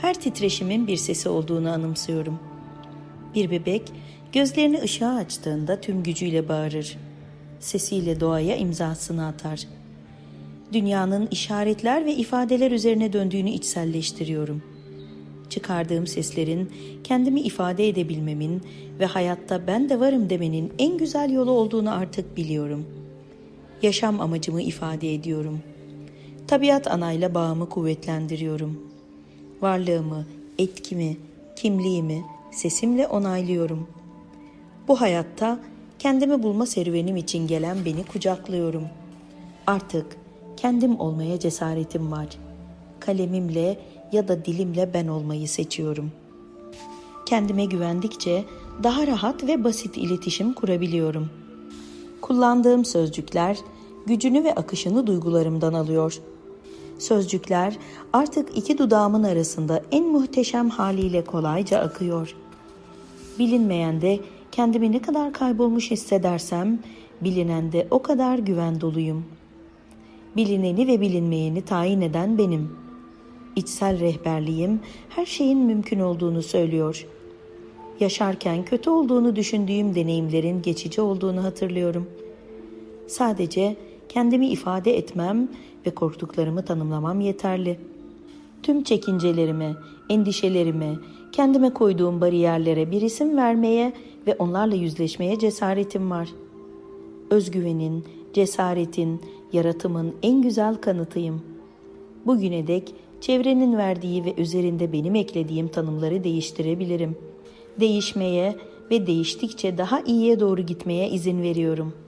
her titreşimin bir sesi olduğunu anımsıyorum. Bir bebek gözlerini ışığa açtığında tüm gücüyle bağırır. Sesiyle doğaya imzasını atar. Dünyanın işaretler ve ifadeler üzerine döndüğünü içselleştiriyorum. Çıkardığım seslerin kendimi ifade edebilmemin ve hayatta ben de varım demenin en güzel yolu olduğunu artık biliyorum. Yaşam amacımı ifade ediyorum. Tabiat anayla bağımı kuvvetlendiriyorum. Varlığımı, etkimi, kimliğimi sesimle onaylıyorum. Bu hayatta kendimi bulma serüvenim için gelen beni kucaklıyorum. Artık kendim olmaya cesaretim var. Kalemimle ya da dilimle ben olmayı seçiyorum. Kendime güvendikçe daha rahat ve basit iletişim kurabiliyorum. Kullandığım sözcükler gücünü ve akışını duygularımdan alıyor. Sözcükler artık iki dudağımın arasında en muhteşem haliyle kolayca akıyor. Bilinmeyende kendimi ne kadar kaybolmuş hissedersem, bilinende o kadar güven doluyum. Bilineni ve bilinmeyeni tayin eden benim. İçsel rehberliğim her şeyin mümkün olduğunu söylüyor. Yaşarken kötü olduğunu düşündüğüm deneyimlerin geçici olduğunu hatırlıyorum. Sadece kendimi ifade etmem ve korktuklarımı tanımlamam yeterli. Tüm çekincelerime, endişelerime, kendime koyduğum bariyerlere bir isim vermeye ve onlarla yüzleşmeye cesaretim var. Özgüvenin, cesaretin, yaratımın en güzel kanıtıyım. Bugüne dek çevrenin verdiği ve üzerinde benim eklediğim tanımları değiştirebilirim. Değişmeye ve değiştikçe daha iyiye doğru gitmeye izin veriyorum.''